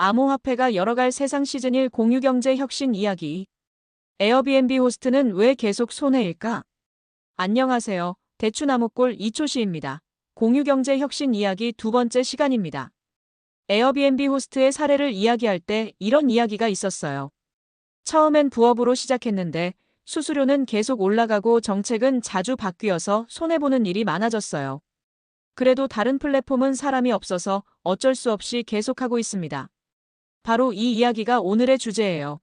암호화폐가 열어갈 세상 시즌1 공유경제 혁신 이야기. 에어비앤비 호스트는 왜 계속 손해일까? 안녕하세요. 대추나무골 이초시입니다. 공유경제 혁신 이야기 두 번째 시간입니다. 에어비앤비 호스트의 사례를 이야기할 때 이런 이야기가 있었어요. 처음엔 부업으로 시작했는데 수수료는 계속 올라가고 정책은 자주 바뀌어서 손해보는 일이 많아졌어요. 그래도 다른 플랫폼은 사람이 없어서 어쩔 수 없이 계속하고 있습니다. 바로 이 이야기가 오늘의 주제예요.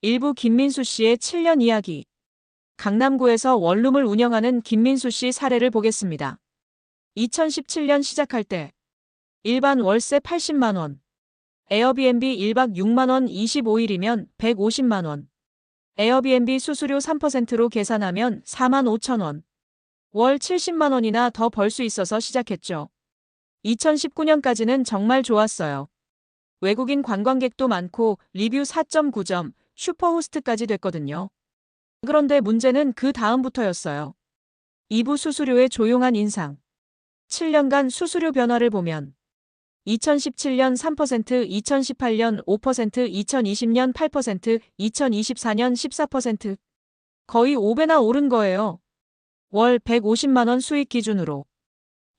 일부 김민수 씨의 7년 이야기. 강남구에서 원룸을 운영하는 김민수 씨 사례를 보겠습니다. 2017년 시작할 때 일반 월세 80만원, 에어비앤비 1박 6만원 25일이면 150만원, 에어비앤비 수수료 3%로 계산하면 4만 5천원, 월 70만원이나 더 벌 수 있어서 시작했죠. 2019년까지는 정말 좋았어요. 외국인 관광객도 많고 리뷰 4.9점, 슈퍼호스트까지 됐거든요. 그런데 문제는 그 다음부터였어요. 2부 수수료의 조용한 인상. 7년간 수수료 변화를 보면 2017년 3%, 2018년 5%, 2020년 8%, 2024년 14%. 거의 5배나 오른 거예요. 월 150만원 수익 기준으로.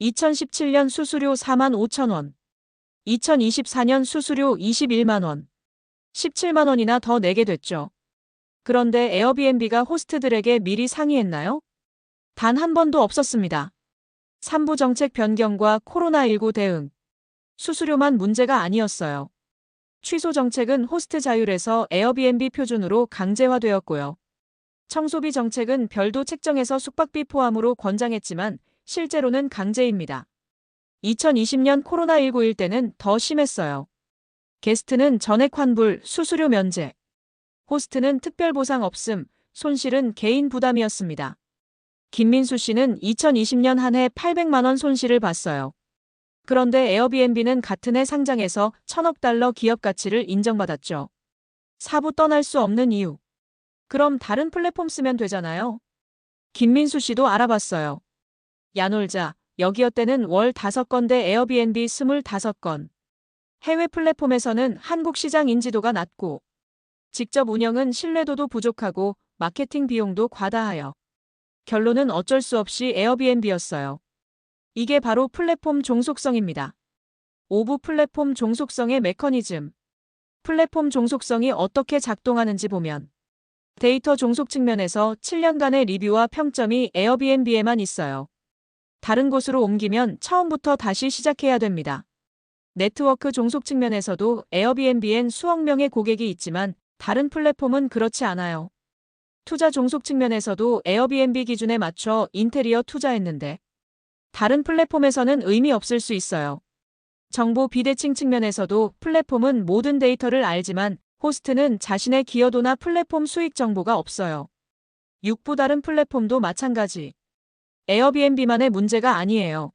2017년 수수료 4만 5천원. 2024년 수수료 21만원. 17만원이나 더 내게 됐죠. 그런데 에어비앤비가 호스트들에게 미리 상의했나요? 단 한 번도 없었습니다. 3부 정책 변경과 코로나19 대응. 수수료만 문제가 아니었어요. 취소 정책은 호스트 자율에서 에어비앤비 표준으로 강제화되었고요. 청소비 정책은 별도 책정해서 숙박비 포함으로 권장했지만 실제로는 강제입니다. 2020년 코로나19일 때는 더 심했어요. 게스트는 전액 환불, 수수료 면제. 호스트는 특별 보상 없음, 손실은 개인 부담이었습니다. 김민수 씨는 2020년 한 해 800만원 손실을 봤어요. 그런데 에어비앤비는 같은 해 상장해서 천억 달러 기업 가치를 인정받았죠. 사부 떠날 수 없는 이유. 그럼 다른 플랫폼 쓰면 되잖아요. 김민수 씨도 알아봤어요. 야놀자, 여기어때는 월 5건대 에어비앤비 25건. 해외 플랫폼에서는 한국 시장 인지도가 낮고 직접 운영은 신뢰도도 부족하고 마케팅 비용도 과다하여 결론은 어쩔 수 없이 에어비앤비였어요. 이게 바로 플랫폼 종속성입니다. 오브 플랫폼 종속성의 메커니즘. 플랫폼 종속성이 어떻게 작동하는지 보면 데이터 종속 측면에서 7년간의 리뷰와 평점이 에어비앤비에만 있어요. 다른 곳으로 옮기면 처음부터 다시 시작해야 됩니다. 네트워크 종속 측면에서도 에어비앤비엔 수억 명의 고객이 있지만 다른 플랫폼은 그렇지 않아요. 투자 종속 측면에서도 에어비앤비 기준에 맞춰 인테리어 투자했는데 다른 플랫폼에서는 의미 없을 수 있어요. 정보 비대칭 측면에서도 플랫폼은 모든 데이터를 알지만 호스트는 자신의 기여도나 플랫폼 수익 정보가 없어요. 육부 다른 플랫폼도 마찬가지. 에어비앤비만의 문제가 아니에요.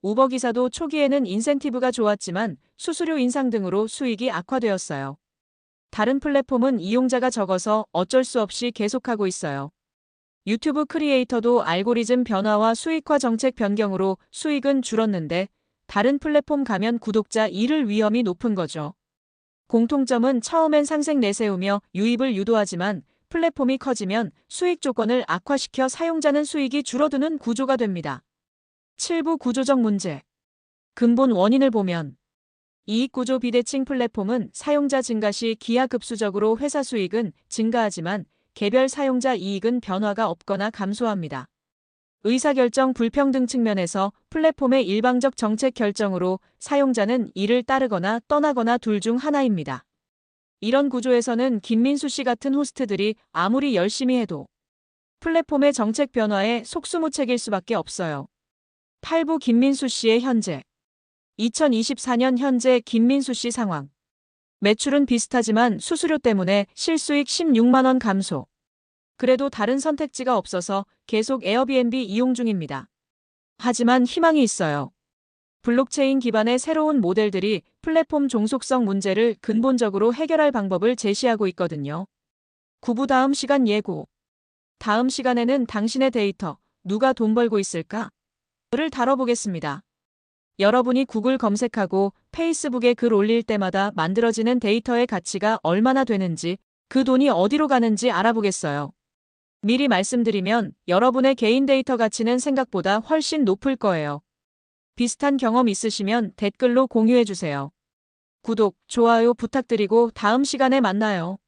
우버 기사도 초기에는 인센티브가 좋았지만 수수료 인상 등으로 수익이 악화되었어요. 다른 플랫폼은 이용자가 적어서 어쩔 수 없이 계속하고 있어요. 유튜브 크리에이터도 알고리즘 변화와 수익화 정책 변경으로 수익은 줄었는데 다른 플랫폼 가면 구독자 잃을 위험이 높은 거죠. 공통점은 처음엔 상생 내세우며 유입을 유도하지만 플랫폼이 커지면 수익 조건을 악화시켜 사용자는 수익이 줄어드는 구조가 됩니다. 7부 구조적 문제. 근본 원인을 보면 이익 구조 비대칭 플랫폼은 사용자 증가 시 기하급수적으로 회사 수익은 증가하지만 개별 사용자 이익은 변화가 없거나 감소합니다. 의사결정 불평등 측면에서 플랫폼의 일방적 정책 결정으로 사용자는 이를 따르거나 떠나거나 둘 중 하나입니다. 이런 구조에서는 김민수 씨 같은 호스트들이 아무리 열심히 해도 플랫폼의 정책 변화에 속수무책일 수밖에 없어요. 8부 김민수 씨의 현재 2024년 현재 김민수 씨 상황 매출은 비슷하지만 수수료 때문에 실수익 16만원 감소. 그래도 다른 선택지가 없어서 계속 에어비앤비 이용 중입니다. 하지만 희망이 있어요. 블록체인 기반의 새로운 모델들이 플랫폼 종속성 문제를 근본적으로 해결할 방법을 제시하고 있거든요. 구부 다음 시간 예고 다음 시간에는 당신의 데이터, 누가 돈 벌고 있을까? 를 다뤄보겠습니다. 여러분이 구글 검색하고 페이스북에 글 올릴 때마다 만들어지는 데이터의 가치가 얼마나 되는지, 그 돈이 어디로 가는지 알아보겠어요. 미리 말씀드리면 여러분의 개인 데이터 가치는 생각보다 훨씬 높을 거예요. 비슷한 경험 있으시면 댓글로 공유해주세요. 구독, 좋아요 부탁드리고 다음 시간에 만나요.